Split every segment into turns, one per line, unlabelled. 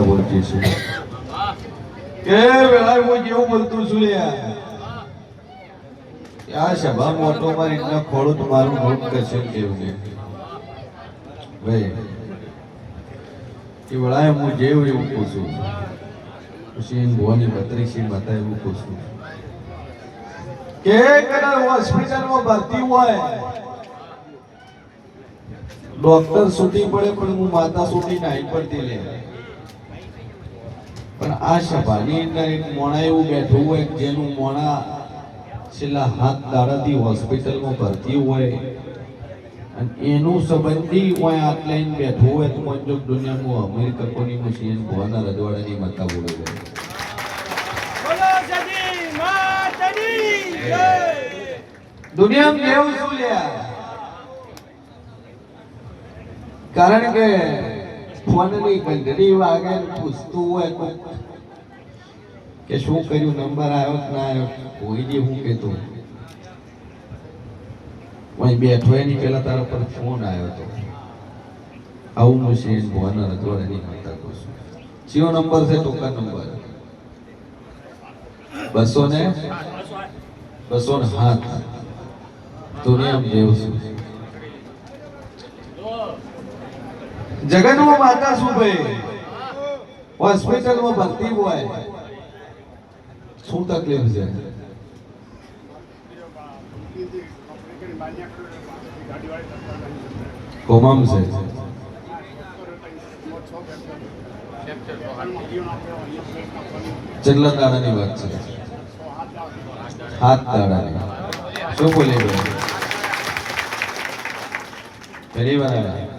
બોલતી આ. સભા મોટો મારી ન ખોડું હું જેવું એવું પૂછું. પછી એમ ભવાની બત્રીસી માતા એવું પૂછું. કે કદાચ હોસ્પિટલમાં ભરતી હોય. ડોક્ટર સુધી પડે, પણ હું માતા સુધી નાઈ પડતી લે. પણ આ સભાની અંદર એક મોણા એવું બેઠું હોય જેનું મોણા છેલ્લા હાથ દાડાથી હોસ્પિટલમાં ભરતી હોય. અને એનું સંબંધી હોય હાથ લઈને બેઠું હોય તો મંજો દુનિયામાં અમેરિકા કોની મશીન ભવાના રજવાડાની માતા બોલે દુનિયામાં કેવું શું લ્યા? કારણ કે ફોનની ઘંટડી વાગે પૂછતું હોય કોક કે શું કર્યું, નંબર આવ્યો કે ના આવ્યો? કોઈ જે હું કહેતો અહીં બેઠો એની પહેલા તારા પર ફોન આવ્યો હતો આવું હું છે ભવાના એની માતા કહું છું ચિયો નંબર છે ટોકા નંબર. બસો ને બસો ને હાથ આમ દેવ છું. જગતમાં માતા શું ભાઈ હોસ્પિટલમાં ભરતી હોય, શું તકલીફ છે? કોમામ છે. ચલ્લા દાડાની વાત છે. હાથ દાડાની. શું બોલી પહેલી વાર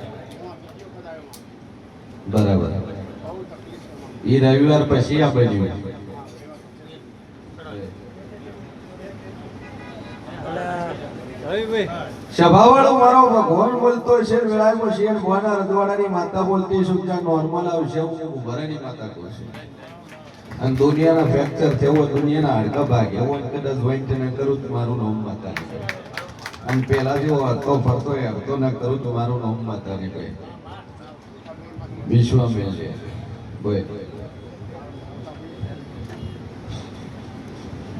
બરાબર. એ રવિવાર પછી આપણે બન્યું સભાવાળો મારો ભગવાન બોલતો છે વેળામાં શેર ભવાના રજવાડાની માતા બોલતી શું ત્યાં નોર્મલ આવશે, હું ભરાની માતા કહું છું. અને દુનિયાના ફ્રેક્ચર થયો દુનિયાના હાડકા હોય ને કદાચ જોઈન્ટ કરું તો મારું નામ માતા અને પેલા જેવો હરતો ફરતો એ હરતો ના કરું તો મારું નામ માતા નહીં ભાઈ વિશ્વમેલ છે બોય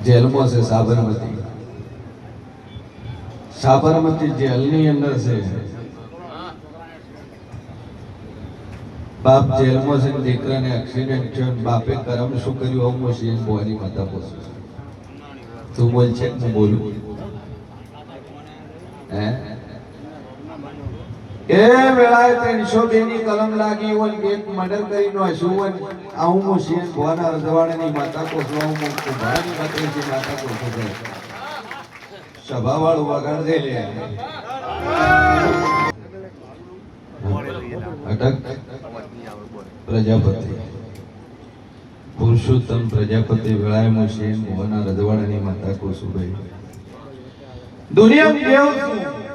જેલમાં છે સાબરમતી. સાબરમતી જેલની અંદર છે. બાપ જેલમાં છે દીકરાને એક્સિડન્ટ થયો બાપે કરમ શું કર્યું હું શિવ ભવાની માતા પૂછું તું બોલ છે હું બોલું? હે? એ વેળાએ ત્રણસો બે ની કલમ લાગી હોય એક મર્ડર કરી નો હશું હોય આવું હું શિવ ભવાના રજવાડાની માતા આવું હું ભવાની માતા માતા કોશું છે સભા વાળું વગાડ દે લે. અટક. પ્રજાપતિ. પુરુષોત્તમ પ્રજાપતિ વેળાએ છે મોહના રજવાડાની માતા કુસુભાઈ. દુનિયામાં કેવું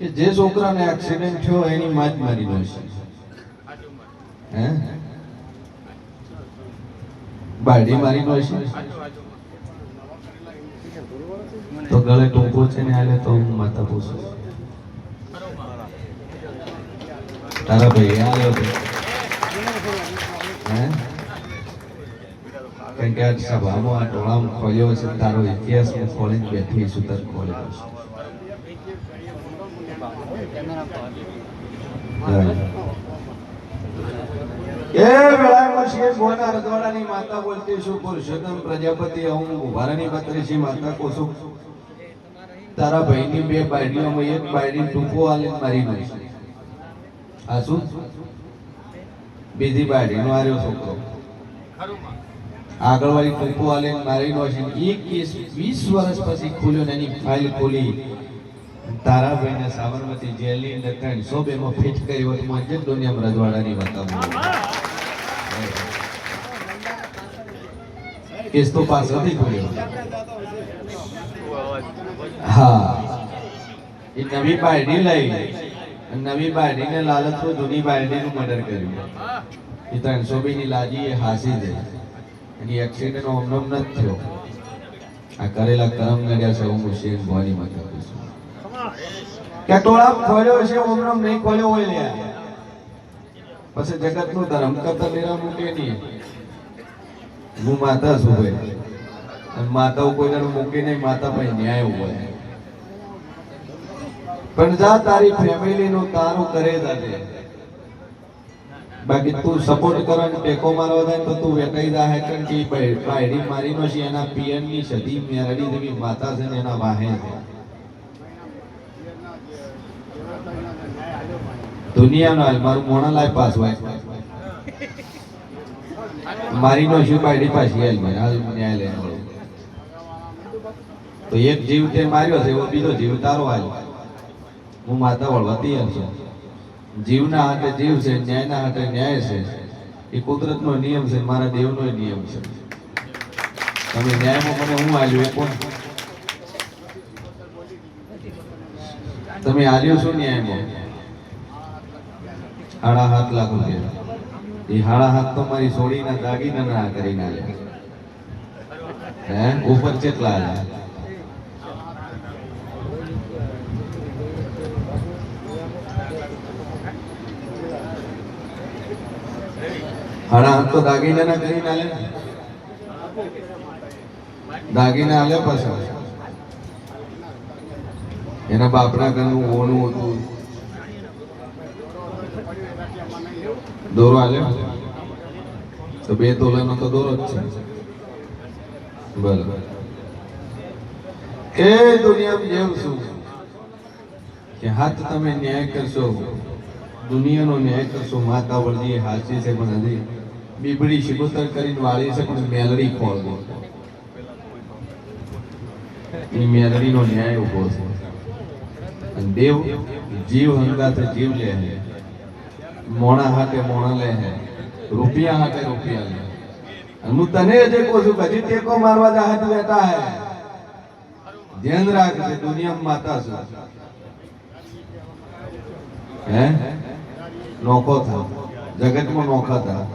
કે જે છોકરાને એક્સિડન્ટ થયો એની માં જ મારી નાખી હે? બાડી મારી નાખી તો ગળે ટૂંકો છે ને આલે તો હું માતા પૂછું. તારા ભાઈ આવ્યો હે? કારણ કે આ સભામાં આ ટોળામાં ખોલ્યો છે, તારો ઇતિહાસ હું ખોલીને બેઠી છું, તાર ખોલેલો છે. માતા બોલતી છું, પુરુષોત્તમ પ્રજાપતિ, હું ઉભારાની પત્રીસી માતા કોશું તારા ભાઈની બે બાયડીઓમાં એક બાયડી ટૂંકો આલે મારી નાખી આ શું? બીજી બાયડીનો આર્યો છોકરો. આગળ વાળી ટૂંકો આલે મારી નાખી એક કેસ વીસ વર્ષ પછી ખુલ્યો એની ફાઇલ ખોલી. તારા ભાઈને સાબરમતી જેલની અંદર ત્રણસો બે માં ફિટ કર્યો એમાં મને દુનિયામાં રજવાડાની વાત કેસ તો પાસ નથી કર્યો. હા. એ નવી બાયડી લઈ. નવી બાયડીને લાલચમાં જૂની બાયડીનું મર્ડર કર્યું. એ ત્રણસો બી ની લાજી એ હાસી છે એની એક્સિડન્ટ ઓમનોમ નથી થયો. આ કરેલા કરમ નડ્યા છે, હું શેર ભવાની માં કહું છું. કે ટોળા ખોલ્યો છે ઓમરમ નહીં ખોલ્યો હોય લે. પછી જગતનું ધર્મ કરતા મેરા મૂકે નહીં. હું માતા છું ભાઈ. અને માતાઓ કોઈ દાડો મૂકે નહીં, માતા ભાઈ ન્યાય હોય. પણ જા તારી ફેમિલી નું તારું કરે જાજે બાકી તું સપોર્ટ કરો ને ટેકો મારવા થાય તો તું વેટાઈ જા હે, કારણ કે બાયડી મારી નો છે, એના પિયરની સદી મેરડી જેવી માતા છે ને એના વાહે છે. દુનિયાનો હાલ મારું મોણા લાય પાસ હોય મારી નો શું બાયડી પાછી હાલ મને, હાલ મળે તો એક જીવ તે માર્યો છે, એવો બીજો જીવ તારો હાલ. હું માતા વળવા તૈયાર છું. જીવના હાથે જીવ છે, ન્યાયના હાથે ન્યાય છે. એ કુદરતનો નિયમ છે, મારા દેવનો નિયમ છે. તમે ન્યાયમાં મને હું હાલ્યું એ કોણ? તમે હાલ્યો છો ન્યાયમાં? સાડા સાત લાખ રૂપિયા એ હાડા હાથ તો મારી સોડીના દાગીના ના કરીને આલ્યા હે? ઉપર કેટલા હાડા હાથ તો દાગીના ના કરીને નાલે? દાગીના આલ્યા પાછા. એના બાપના ઘરનું ઓનું હતું. દોરો આલ્યો તો બે તોલાનો તો દોરો જ છે. બરાબર. એ દુનિયામાં જેવું શું? કે હાથ તમે ન્યાય કરશો, દુનિયાનો ન્યાય કરશો, માતા વળજી હાચી છે પણ હજી બીબડી શિકોતર કરીને વાળી છે પણ મેલડી દે. એ મેલડીનો ન્યાય ઊભો છે. દેવ જીવ હંગાથે જીવ લે છે. મોણા હાથે મોણા લે હે, રૂપિયા હાથે રૂપિયા લે હું. તને જે કહું છું હજી ટેકો મારવા જા હાથ બેઠા હે. ધ્યાન રાખજે, દુનિયામાં માતા છે. હે? નોખો થા જગતમાં નોખા થા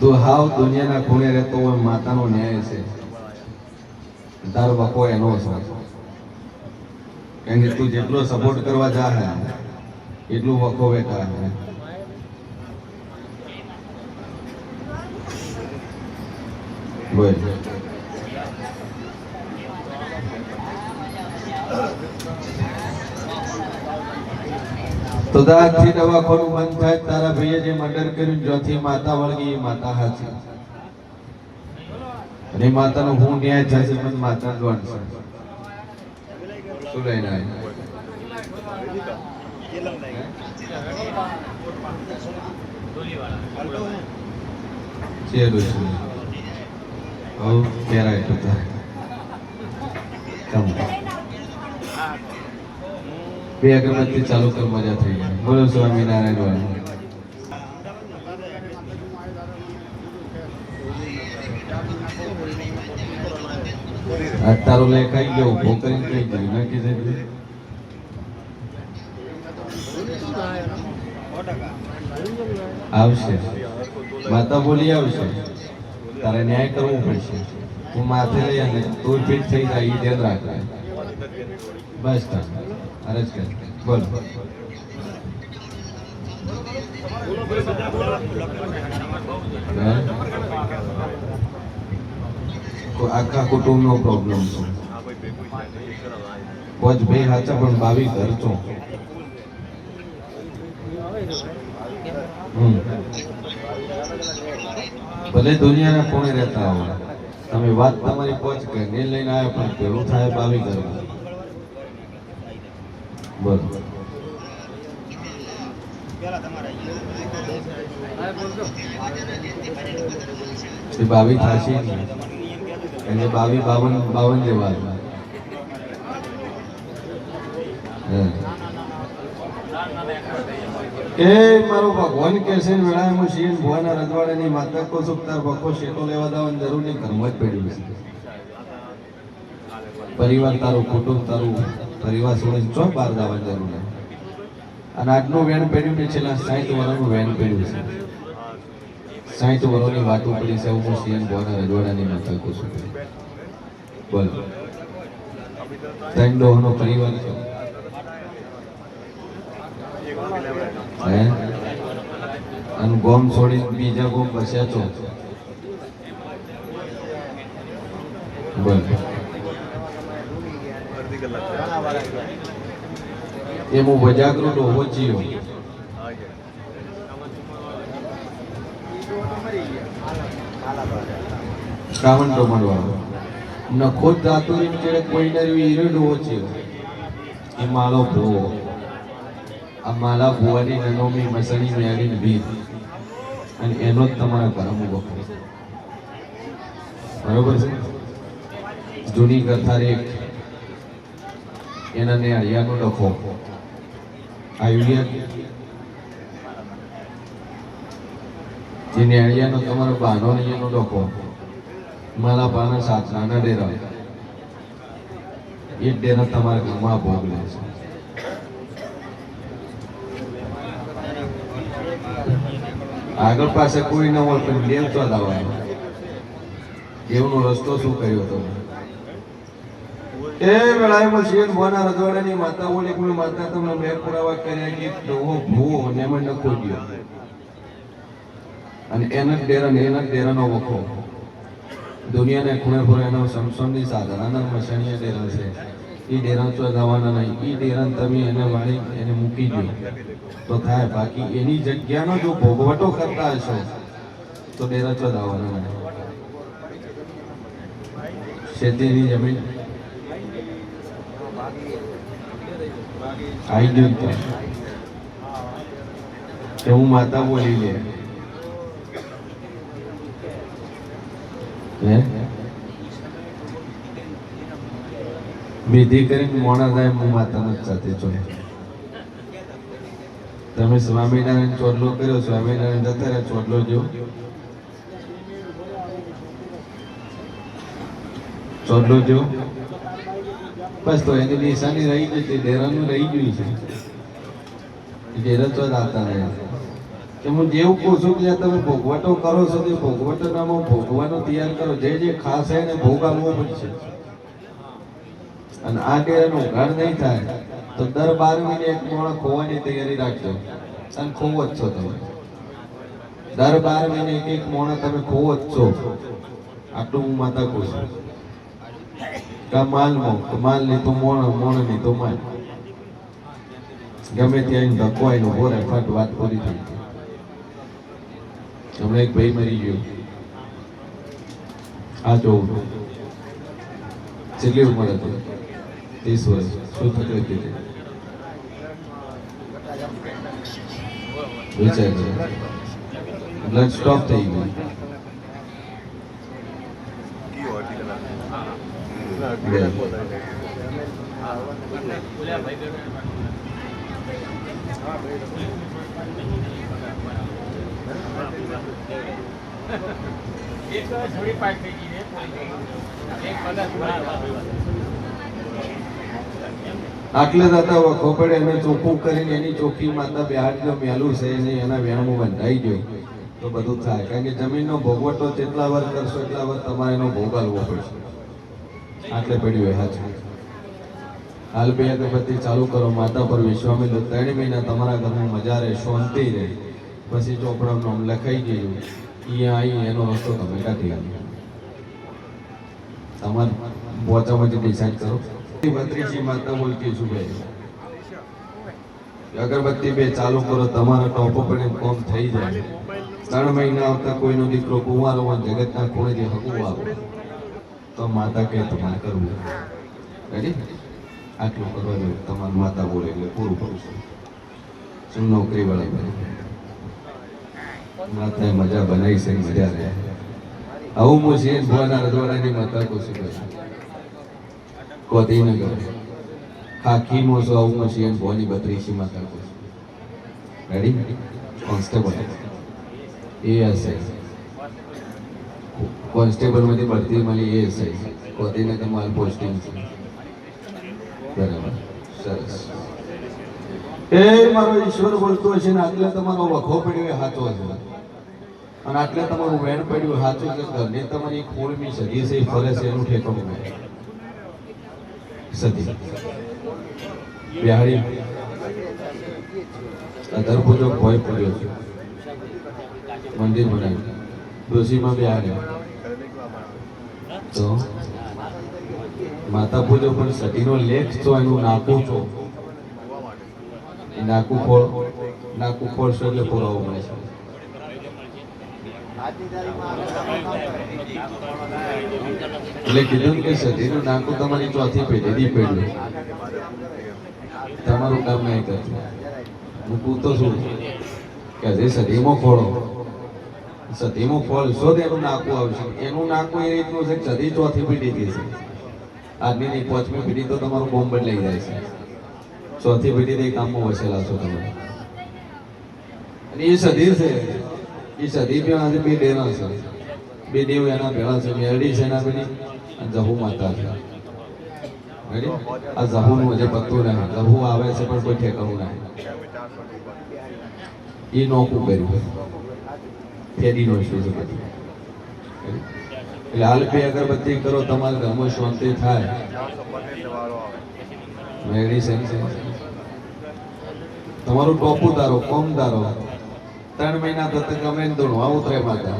તું હાવ દુનિયાના ખૂણે રહેતો હોય, માતાનો ન્યાય છે. તારો બકો એનો છે. કારણ કે તું જેટલો સપોર્ટ કરવા જા ને એટલું વખો બેઠા હે બોલ. તો દાથી દવાખોનું બંધ થાય તારા ભાઈએ જે મર્ડર કર્યું જોથી માતા વળગી, એ માતા હાચી. અને માતાનો હું ન્યાય થશે મને માતા જ વાંચશે શું લઈને આવ્યા ચેલો છે હવ પેરાય તો તારે કમ બે અગરબત્તી ચાલુ કરવા મજા થઈ જાય. બોલો સ્વામિનારાયણ વાળા. આ લે લેખાઈ ગયો, ઊભો કરીને કઈ ગયો. ના કીધે આવશે. માતા બોલી આવશે. તારે ન્યાય કરવો પડશે. તું માથે લઈ અને તું ફિટ થઈ જાય એ ધ્યાન રાખે બસ અરજ કર. બોલ. હે? કો- આખા કુટુંબનો પ્રોબ્લેમ છે. પાંચ ભાઈ હાચા પણ બાવી ઘર છો. ભલે દુનિયાના કોણે રહેતા હોય. તમે વાત તમારી પહોંચ કે ને લઈને આવ્યા, પણ પેલું થાય બાવી ઘર બરોબર બાવી થાશે એને બાવી બાવન બાવન જેવા એ મારો ભગવાન કે છે વેળા એમ હું શિયન ભુવાના રજવાડાની માતા કો સુખતાર બકો શેટો લેવા દાવાની જરૂર નહીં, ઘરમાં જ પડ્યું છે પરિવાર તારું કુટુંબ તારું પરિવાર છોડીને ચો બહાર દાવાની જરૂર નહીં. અને આજનું વેણ પડ્યું ને છેલ્લા સાઠ વર્ષનું વેણ પડ્યું છે. સાઠ વર્ષની વાતો પડી છે હું સીએમ ગોરા રજવાડાની માતા કો છું. બોલો. ત્રણ ડોહનો પરિવાર છે. હે? અને ગોમ છોડી બીજા ગોમ બસ્યા છો? બોલ. એ હું વજાગરો ડોહો જીવ શ્રાવણ રમણવાળો નખો દાતુરી ચેડે કોઈને હીરો ડોહો છે એ માલો ભૂવો. આ માલા ભૂવાની નનોમી મસણી મેળીને ભીત. અને એનો જ તમારા ઘરમાં વખરો બરોબર છે? જૂની કથા એક એના ને હરિયાનો લખો આ આયુર્વેદ જે નેળિયાનો તમારો બાનો અહીંયાનો ડોકો. મારા પાના સાત નાના ડેરા. એ ડેરા તમારા ઘરમાં ભોગ લે છે. આગળ પાસે કોઈ ન હોય પણ દેવ તો લાવવાનો દેવનો રસ્તો શું કર્યો તમે? એ વેળાએ ભોના રજવાડાની માતા બોલી માતા તમને મેં પુરાવા કર્યા કે ડોહો ભૂવો ને મને નખો દ્યો અને એના જ ડેરા એના જ ડેરાનો વખો દુનિયાને ખૂણે ખૂણે એનો સમસોનની સાધારણના મસાણીયા ડેરા છે. એ ડેરા તો જવાના નહીં. એ ડેરા તમે એને વાળી એને મૂકી દો તો થાય. બાકી એની જગ્યાનો જો ભોગવટો કરતા હશો, તો ડેરા તો જવાના નહીં. શેતીની જમીન. આવી ગયું તો. હું માતા બોલી લે હે વિધિ કરીને મોણા થાય હું માતાના સાથે જોડે તમે સ્વામિનારાયણ ચોટલો કર્યો, સ્વામિનારાયણ જતા ચોરલો જો ચોટલો જો બસ તો એની નિશાની રહી જતી ડેરાનું રહી ગયું છે. ડેરા તો આવતા રહ્યા. કે હું જેવું કહું છું કે તમે ભોગવટો કરો છો, તે ભોગવટો નામાં ભોગવાનો તૈયાર કરો. જે જે ખાસ છે એને ભોગ આપવો પડશે. અને આ ડેરાનું ઉઘાડ નહીં થાય, તો દર બાર મહિને એક મોણ ખોવાની તૈયારી રાખજો. અને ખોવો જ છો તમે. દર બાર મહિને એક એક મોણ તમે ખોવો જ છો. આટલું હું માતા કહું છું. કા માલ મો માલ નહીં તો મોણ મોણ નહીં તો માલ. ગમે ત્યાં ધક્કો આવીને ઊભો ફટ વાત પૂરી થઈ હમણાં એક ભાઈ મરી ગયો. આ જોઉં કેટલી ઉંમર હતી, ત્રીસ વર્ષ, શું તકલીફ હતી વિચાર બ્લડ સ્ટોપ થઈ ગયું. બે. આટલે દાદા વખો પડે ચોખ્ખું કરીને એની ચોખ્ખી માતા બિહાર જો મેલું છે ને એના વેણમાં બંધાઈ ગયું. તો બધું થાય. કારણ કે જમીનનો ભોગવટો જેટલા વાર કરશો એટલા વાર તમારે એનો ભોગ પડશે. આટલે પડ્યું એ હાજર હાલ બે અગરબત્તી ચાલુ કરો. માતા પર વિશ્વામિત્ર. ત્રણ મહિના તમારા ઘરમાં મજા રહે, શાંતિ રહે. પછી ચોપડાનું નામ લખાઈ ગયું. અહીંયા આવી એનો રસ્તો તમે કાઢી આવ્યો તમારે પહોંચવામાં ડિસાઈડ કરો. મંત્રીજી માતા બોલતી છું ભાઈ. અગરબત્તી બે ચાલુ કરો, તમારા ટોપ ઉપર કોમ થઈ જાય. ત્રણ મહિના આવતા કોઈનો દીકરો કુંવારો હોય જગતના ખૂણેથી હકું આવે. તો માતા કહે તમારે કરવું રેડી આટલું કરવા તમારી માતા બોલે એટલે પૂરું કરું છું. શું નોકરી વાળી ભાઈ? માતાએ મજા બનાવી છે, મજા રહે. આવું હું છે, ભુવાના રજવાડાની માતા કહું છું ભાઈ કોતીનગર ખાખી છો, આવું છે ભોની બત્રીસી માતા કોશી રેડી કોન્સ્ટેબલ એ હશે કોન્સ્ટેબલમાંથી ભરતી મળી એ હશે કોતીનગર માલ પોસ્ટિંગ છે. બરાબર. સરસ. એ મારો ઈશ્વર બોલતો છે ને, આટલા તમારો વખો પડ્યો એ હાથો છે અને આટલે તમારું વેણ પડ્યું સાચું કે ઘરની તમારી ખોળમી સદી છે, ફરે છે, એનું ઠેકાણું નહીં. સદી. બિહારી અધર પૂજો ભોય પડ્યો છે. મંદિર બનાવ્યું. ડોસીમાં બિહારી. તો? માતા પૂજો પણ સતીનો લેખ તો એનું નાકું છો. નાકું ફળ નાકું ફળશો એટલે પુરાવો મળે છે. એટલે કીધું કે સતીનું નાકું તમારી ચોથી પેઢી પેઢી. તમારું કામ નહીં કરતું. હું પૂછતો છું. કે હજી સદીમાં ખોળો સદીમાં ફળ શોધ એનું નાકું આવશે. એનું નાકું એ રીતનું છે સદી ચોથી પેઢી થી છે. આજની નહીં પાંચમી પેઢી તો તમારું બોમ્બ લઈ જાય છે. ચોથી પેઢી તે કામમાં વસેલા છો તમે. અને એ સદી છે. એ સદી આજે બે ડેરા છે. બે દેવ એના ભેળા છે મેરડી છે એના બેની અને માતા છે? આ જહુનું હજે પત્તું નહીં. જહુ આવે છે પણ કોઈ ઠેકાણું નહીં. એ નોકું કર્યું ફેરીનો ઇસ્યુ છે એટલે હાલ અગરબત્તી કરો, તમારા ઘરમાં શાંતિ થાય. મેરડી છે તમારું ટોપું તારો, કોમ ધારો ત્રણ મહિના તો ને ધૂણવા ઉતરે માતા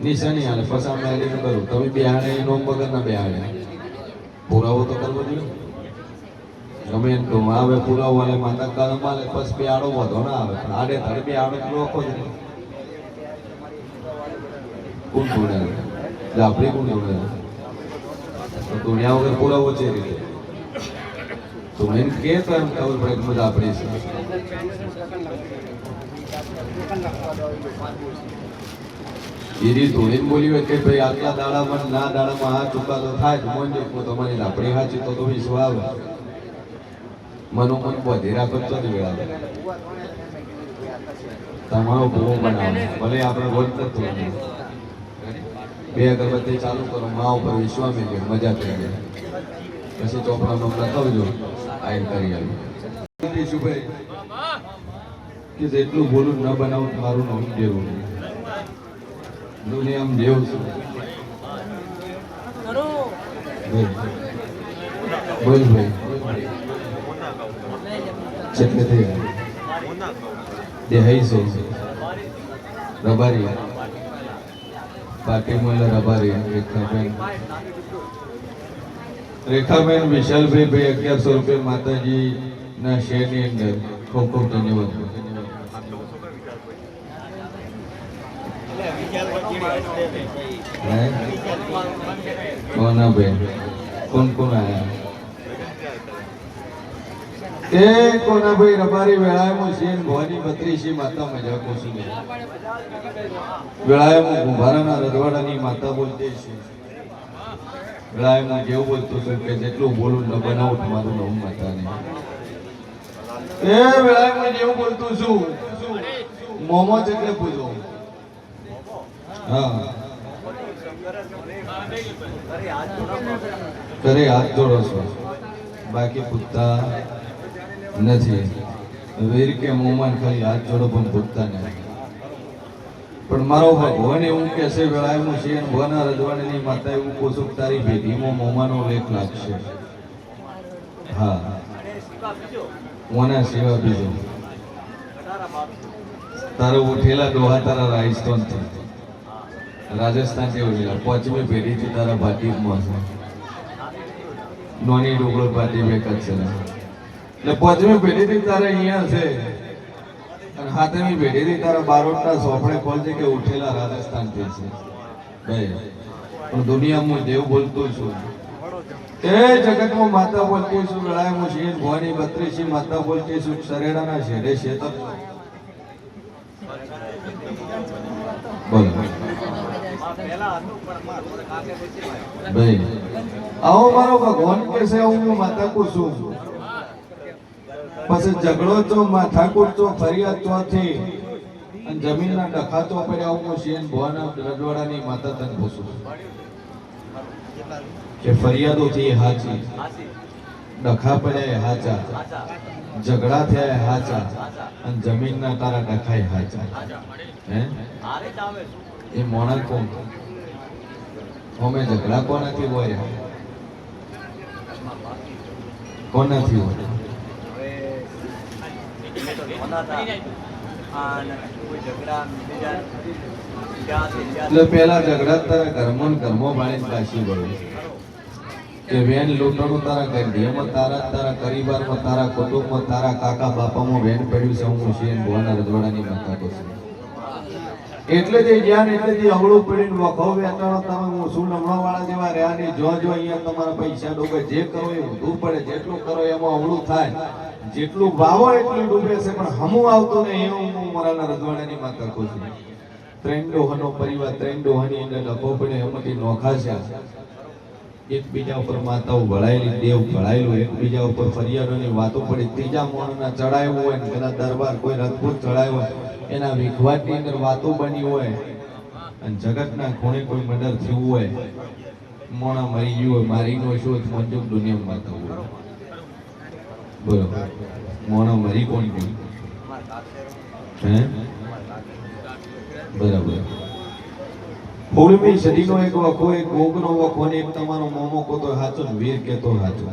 નિશાની હાલે ફસા મેલીને કરું તમે બિહાડે હાડે નોમ વગર ના બિહાડે પુરાવો તો કરવો જોઈએ. ગમે એમ તો આવે પુરાવો વાલે માતા કલમ આલે બે બિહાડો વધો ના આવે. પણ આડે ધડ બિહાડો તો લોકો જ. કોણ આપણે કોણ જોડે દુનિયા વગર પુરાવો છે રીતે. તો એમ કે તો એમ ખબર પડે મજા આપણી છે. એરી ધોળીને ભાઈ બનાવો ભલે આપણે રોજ તત્વ બે અગરબત્તી ચાલુ કરો મા ઉપર વિશ્વામી મેળવે, મજા કરી પછી ચોપડા નોકરા થવજો આઈન કરી આવી કેશુભાઈ કે જેટલું બોલું ન બનાવું તમારું મારું નામ દેવું દુનિયામાં દેવું છું. બોલ. ભાઈ. ચેટલે થઈ ગયા દેહાઈ સો રબારી. પાટી મોલ રબારી. રેખાબેન. રેખાબેન વિશાલભાઈ ભાઈ અગિયારસો રૂપિયા માતાજી ના શેરની અંદર ખૂબ ખૂબ ધન્યવાદ હે? કોના બેન કોણ કોણ આયા એ કોના ભાઈ, રબારી વેળાએમાં છે ભવાની બત્રીસી માતા મજા કોસી વેળાએમાં કુંભારાના રજવાડાની માતા બોલતી છે. વેળાએમાં જેવું બોલતું છું કે જેટલું બોલું ન બનાવું તમારું નવું માતાને. એ વેળાએમાં જેવું બોલતું છું. મોમો એટલે પૂછો હા. કરે હાથ જોડો છો. બાકી પૂછતા નથી. વીર કે મોમાન ખાલી હાથ જોડો પણ પૂછતા નહીં પણ મારો ભગવાન એવું કે છે વેળાયું છે ભગવાનના રજવાડીની માતા એવું કોશુક તારી ભેટીમાં મોમાનો લેખ લાગશે. હા. મોના સેવા બીજો. તારો ઉઠેલા ડોહા તારા રાઈસ્ટોનથી રાજસ્થાન જેવું છે પાંચમી પેઢીથી તારા ભાટીમાં છે. નોની ડોગર ભાટી બેક જ છે. એટલે પાંચમી પેઢીથી તારે અહીંયા છે. અને સાતમી પેઢીથી તારા બારોટના સોપડે ખોલ છે કે ઉઠેલા રાજસ્થાનથી છે? ભાઈ પણ દુનિયામાં દેવ બોલતો છું. એ જગતમાં માતા બોલતી છું વેળાએ હું શિર ભવાની બત્રીસી માતા બોલતી છું સરેડાના શેરે શેતર બોલો ભાઈ, આવો મારો ભગવાન કે છે હું માતા કો છું? પછી ઝઘડો તો ઠાકુર તો, ફરિયાદ તો થી અને જમીનના ડખા તો પડ્યા, હું શેન ભવાના રજવાડાની માતા તને પૂછું કે ફરિયાદો થી હાચી. ડખા પડ્યા હાચા. ઝઘડા થયા હાચા. અને જમીનના તારા ડખાય હાચા. હે? એ મોણા કોણ? અમે ઝઘડા કોનાથી હોય? કોનાથી હોય? એટલે પેલા ઝઘડા તારા ઘરમાં ને ઘરમાં ભાણી પાછી વળ્યું કે વેન લૂંટણું તારા ગઢિયામાં તારા તારા પરિવારમાં તારા કુટુંબમાં તારા કાકા બાપામાં વેન પડ્યું છે હું છે ભુવાના રજવાડાની માતા કહું છું. એટલે જે જ્ઞાન એટલે જે અવળું પડીને વખો વેચાણો તમે હું શું નમણા વાળા જેવા રહ્યા નહીં જો જો અહીંયા તમારા પૈસા ડૂબે, જે કરો એ ઊંધું પડે, જેટલું કરો એમાં અવળું થાય. જેટલું વાવો એટલું ડૂબે છે, પણ હમું આવતું નહીં, એવું હું મારા રજવાડાની માતા કહું છું. ત્રણ ડોહનો પરિવાર, ત્રણ ડોહાની અંદર ડખો પડે એમાંથી નોખા છે. એકબીજા ઉપર માતાઓ ભળાયેલી દેવ ભળાયેલું, એકબીજા ઉપર ફરિયાદોની વાતો પડી. ત્રીજા મોણના ચડાયું હોય ને કદાચ દરબાર કોઈ રજપૂત ચડાયો હોય, એના વિખવાટની અંદર વાતો બની હોય અને જગતના ખૂણે કોઈ મર્ડર થયું હોય, મોણા મરી ગયું હોય, મારી નો શોધ મંજૂર દુનિયામાં માતા હોય. બોલો, મોણા મરી કોણ ગયું? હે? બરાબર. સોળમી સદીનો એક વખો, એક ઓગનો વખો ને એક તમારો મોમો કોતો હાચો ને વીર કેતો હાચો.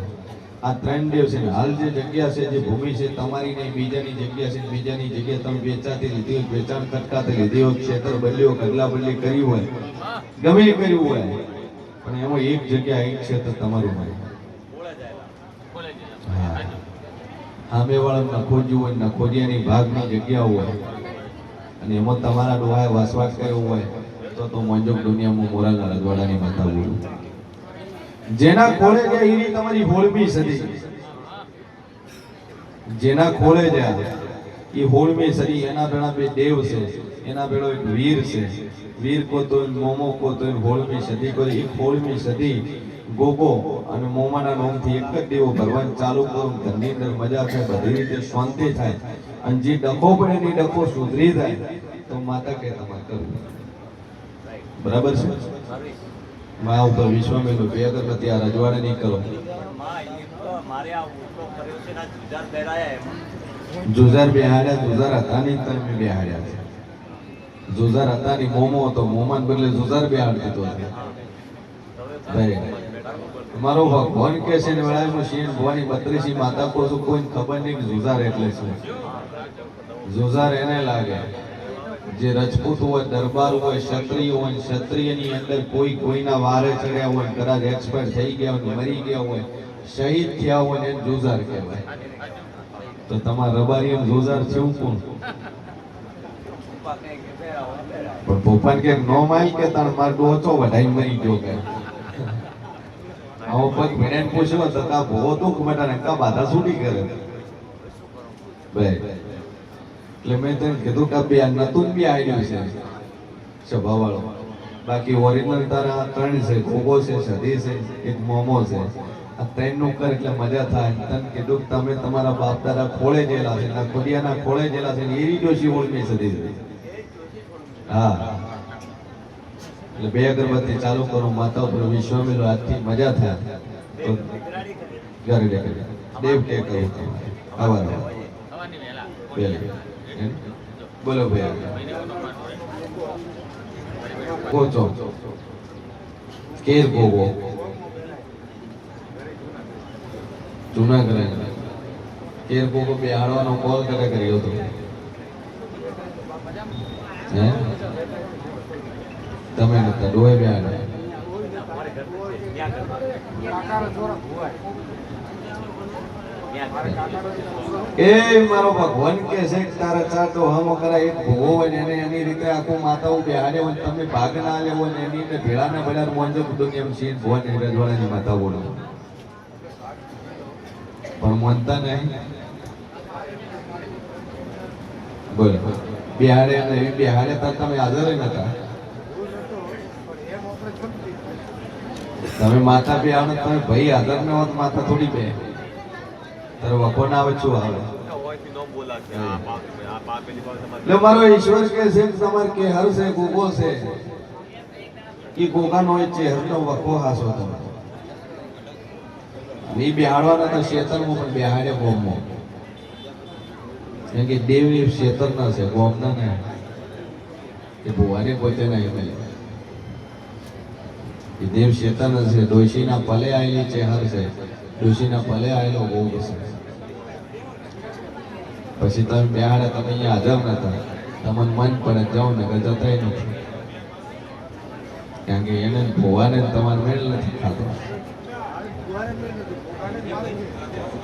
આ ત્રણ દેવ છે ને હાલ જે જગ્યા છે, જે ભૂમિ છે, તમારી નહીં, બીજાની જગ્યા છે, બીજાની જગ્યા તમે વેચાતી લીધી હોય, વેચાણ કટકાતી લીધી હોય ક્ષેત્ર બદલ્યો ગગલા બદલી કરી હોય, ગમે એ કર્યું હોય, પણ એમાં એક જગ્યા, એક ક્ષેત્ર તમારું હા. સામે વાળા નખોજ્યું હોય નખોજિયાની ભાગની જગ્યા હોય, અને એમાં તમારા ડોહાએ વાસવાસ કર્યો હોય તો મંજોક દુનિયામાં મોરાલના રજવાડાની માતા બોલું. જેના ખોળે જાય એની તમારી હોળમી સદી જેના ખોળે જાય એ હોળમી સદી એના ભેળા બે દેવ છે, એના ભેળો એક વીર છે. વીર કો તો મોમો કો તો હોળમી સદી કો એક હોળમી સદી ગોગો અને મોમાના નામથી એક જ દેવો ભરવાનું ચાલુ કરો ઘરની અંદર મજા થાય, બધી રીતે શાંતિ થાય. અને જે ડખો પડે ને એ ડખો સુધરી જાય, તો માતા કે તમારે કરવું બરાબર છે? મા ઉપર વિશ્વામેલો બે અગરબત્તી આ રજવાડે નહીં કરો. જુઝાર બેહાડ્યા, જુઝાર હતા નહીં તમે બેહાડ્યા છે. જુઝાર હતા નહીં, મોમો હતો. મોમાન બદલે જુઝાર બેહાડ દીધો મારો ભગવાન કે છે ને વેળામાં શિવ ભવાની બત્રીસી માતા કો છું કોઈને ખબર નહીં કે જુઝાર એટલે શું. જુઝાર એને લાગે. જે રજપૂત હોય, દરબાર હોય, ક્ષત્રિય હોય, ક્ષત્રિયની અંદર કોઈ કોઈના વારે ચડ્યા હોય, કદાચ એક્સપાયર થઈ ગયા હોય, મરી ગયા હોય, શહીદ થયા હોય એને જોઝાર કહેવાય. તો તમારા રબારી છે હું કોણ? પણ ભોપાલ કે નો માય કે તાણ માર ડોચો વઢાઈ મરી ગયો કે. આવો પગ ભેણે પૂછ્યો, તો કા ભોવો તો બેટા ને કા બાધા છૂટી કરે? ભાઈ એટલે મેં તને કીધું કે બે નતું બી આઈડિયો છે. સ્વભાવવાળો. બાકી ઓરિજિનલ તારા ત્રણ છે ગોગો છે સદી છે એક મોમો છે. આ ત્રણનું કર એટલે મજા થાય. તને કીધું કે તમે તમારા બાપ તારા ખોળે જેલા છે ના ખોડિયાના ખોળે જેલા છે ને એરી ડોશી ઓળખી સદી છે. હા. એટલે બે અગરબત્તી ચાલુ કરો માતા ઉપર વિશ્વામિલો આજથી મજા થાય. તો ઘરે ડે ટેક આવા. પહેલી એમ? બોલો ભાઈ. કોચો કેર ગોગો જુનાગઢ. કેર ભોગો બિહારવાનો કોલ કરે કર્યો હતો હે? તમે નતા ડોય બેહાડ્યા
અમારે ઘર છે ત્યાં ઘર
એ મારો ભગવાન કે છે તારા તો હમો કરાય, એક ભોગો હોય ને એને રીતે આખું માતા બેહાડે હોય ને તમે ભાગ ના લેવો ને એની રીતે ભેળા ને બધા મોંજો કુટુંબ એમ સીન ભોન રજવાડાની માતા બોલો. પણ માનતા નહીં. બોલો. બિહારે ને બિહારે તો તમે હાજર નતા. તમે માતા બે આવો તમે ભાઈ હાજર ન હોત, માતા થોડી બે. વખો ના આવે શું આવે?
ન
એટલે મારો ઈશ્વર કે છે કે તમારે કે હર છે ગોગો છે. એ ગોગાનો એ તો વખો હાસો તમે. એ બિહાડવાના તો શેતરમાં પણ બિહાડે ગોમમાં. કેમ કે દેવ એ શેતરના છે ગોમના ને એ ભુવાને પોતે નહીં મળે. એ દેવ શેતન જ છે. ડોશીના પલે આવેલી ચેહર છે. ડોશીના પલે આવેલો ગોગ છે. પછી તમે બેહાડે તમે અહીંયા હાજર નતા. તમને મન પડે જાઓ ને કે થઈ નથી. કારણ કે એને ભોવાને તમારે મેળ નથી ખાતો.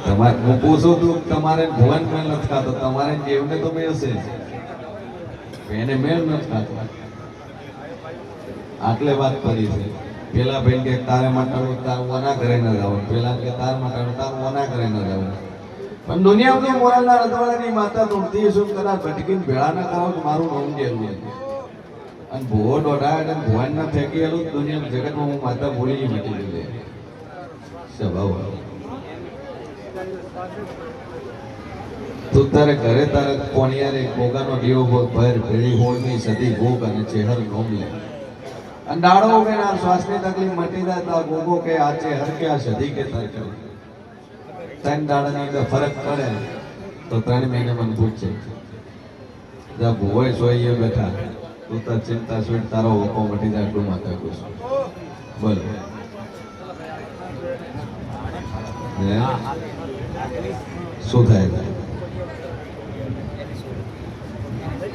તમારે હું પૂછું છું તમારે ભુવન મેળ નથી ખાતો? તમારે દેવને તો મેળશે. એને મેળ નથી ખાતો. આટલે વાત કરી છે. પેલા ભાઈ કે તારે માટે તાર ઓના કરે ન જવું પેલા કે તાર માટે તાર ઓના કરે ન જવું પણ દુનિયામાં તો મોરાલના રજવાડાની માતા તોડતી શું કદાચ ભટકીને ભેળા ના કરો તો મારું નામ જેવું અને ભૂવો દોડાય અને ભુવન ના ફેંકી ગયેલું દુનિયા જગતમાં હું માતા ભૂલી મટી ગઈ સ્વભાવ તું તારે ઘરે તારે કોણિયારે ગોગાનો દીવો ભોગ ભર, ભેળી હોળની સદી ભોગ અને ચેહર નોમ લે. અને દાડો ના શ્વાસની તકલીફ મટી જાય તો ગોગો કે આ ચેહર કે આ સદી કે તારે ત્રણ દાડાની અંદર ફરક પડે તો ત્રણ મહિને મને પૂછે. જા સોય સોઈએ બેઠા. તું તાર ચિંતા છોડ તારો વકો મટી જાય એટલું માતા ખુશ બોલો. હે? શું થાય?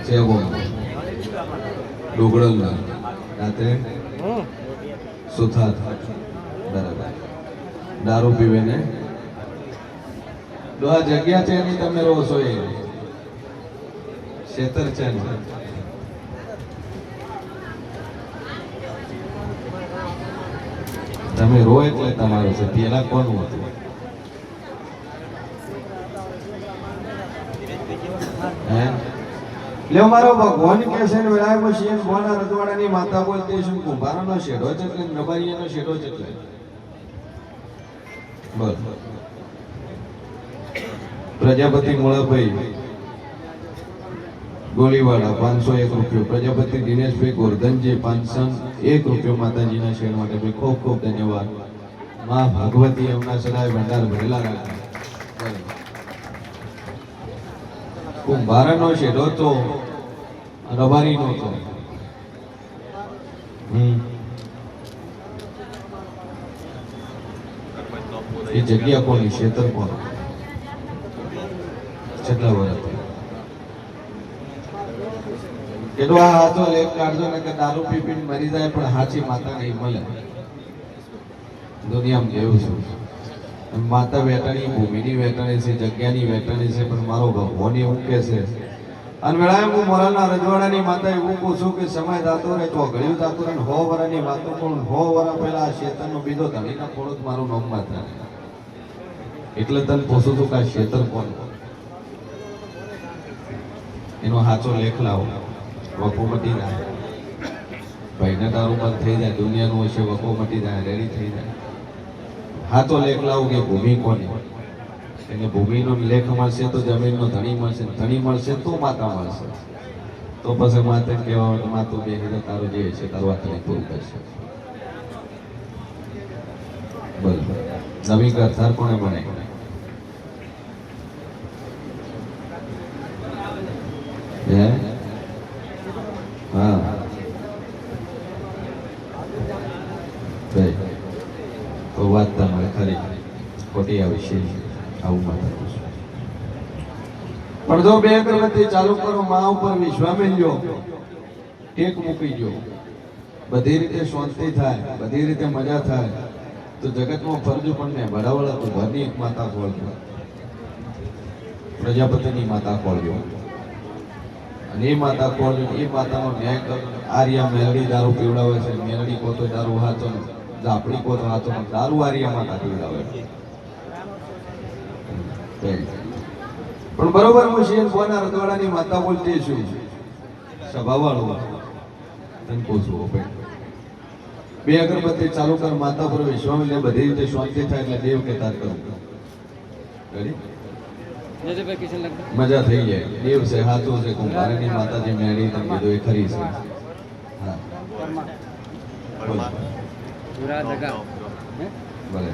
છે બોલ. ડુગડલ રાત્રે? સુથા બરાબર. દારૂ પીવે ને? આ જગ્યા છે એની તમે રહો છો એ. ક્ષેત્ર છે તમે રો એટલે તમારું છે. પેલા કોનું હતું? લ્યો મારો ભગવાન કે છે ને વેળાએ છીએ ભોના રજવાડાની માતા બોલતી શું કુંભારાનો શેડો છે એટલે નબારીયાનો શેડો છે એટલે બોલ. પ્રજાપતિ મોળાભાઈ ગોલીવાળા પાંચસો એક રૂપિયો. પ્રજાપતિ દિનેશભાઈ ગોરધનજી પાંચસો એક રૂપિયો માતાજીના શેર માટે ભાઈ ખૂબ ખૂબ ધન્યવાદ. માં ભગવતી એમના સદાય ભંડાર ભરેલા રાખે. કુંભારાનો શેડો તો રબારીનો તો એ જગ્યા કોની? શેતર કોણ કેટલા વર્ષ કેટલો હાથો લેખ કાઢજો ને કે દારૂ પી પીને મરી જાય, પણ હાચી માતા નહીં મળે. દુનિયામાં જેવું છું. માતા વેટાણી, ભૂમિની વેટાણી છે, જગ્યાની વેટાણી છે, પણ મારો ભગવાનની ઊંકે છે. અને વેળાએ હું મોરાલના રજવાડાની માતા એવું પૂછું કે સમય જાતો રહે, તો ઘડ્યું જાતું રહે હો વરાની વાતો પણ હો વરા પહેલા આ શેતરનો બીજો ધણીના ખોડો મારું નામ માતા એટલે તને પૂછું છું કે આ શેતર કોણ? એનો સાચો લેખ લાવો. વકો મટી જાય ભાઈને તારું મન થઈ જાય, દુનિયાનું હશે વકો મટી જાય રેડી થઈ જાય. સાચો લેખ લાવો કે ભૂમિ કોની? એને ભૂમિનો લેખ મળશે તો જમીનનો ધણી મળશે ધણી મળશે તો માતા મળશે. તો પછી માતા કહેવા માતું બે તો તારું જે છે તારું વાત પૂરું કરશે. બોલ. નવી કથાર કોને બને હે? હા. તો વાત તમારે ખરી. ખોટી આવી છે. આવું માતા જો બે અગરબત્તી ચાલુ કરો, મા ઉપર વિશ્વા મેલ્યો ટેક મૂકી ગયો બધી રીતે શાંતિ થાય, બધી રીતે મજા થાય. તો જગતમાં ફરજો પણ ને બરાબર હતું. ઘરની એક માતા ખોળજો પ્રજાપતિની માતા ખોળજો અને એ માતા ખોલે એ માતાનો ન્યાય કરો આર્યા મેલડી દારૂ પીવડાવે છે, મેલડી કોતો દારૂ હાથો ઝાપડી કોતો હાથો દારૂ આર્યા માતા પીવડાવે પણ બરોબર હું શેર સોના રજવાડાની માતા બોલતી છું? સભાવાળો તને કહું છું બે અગરબત્તી ચાલુ કર, માતા પર વિશ્વાસ બધી રીતે શાંતિ થાય એટલે દેવ કે તાર કરું. Ready? મજા થઈ જાય દેવ છે હાથું છે કુંભારની માતાજી મેળી તમે કીધું એ ખરી છે હા બોલો. ભલે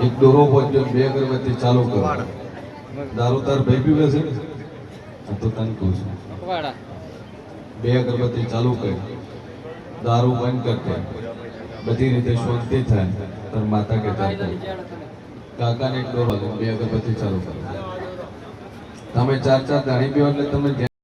એક દોરો પહોંચ્યો બે અગરબત્તી ચાલુ કરો દારૂ તાર ભાઈ પીવે છે હા, તો તને કહું છું બે અગરબત્તી ચાલુ કરી દારૂ બંધ કરતે બધી રીતે શાંતિ થાય તાર માતા કે તાર કરું. કાકાને આલ્યો, બે અગરબત્તી ચાલુ કરો. તમે ચાર ચાર દાણી પીવો એટલે તમે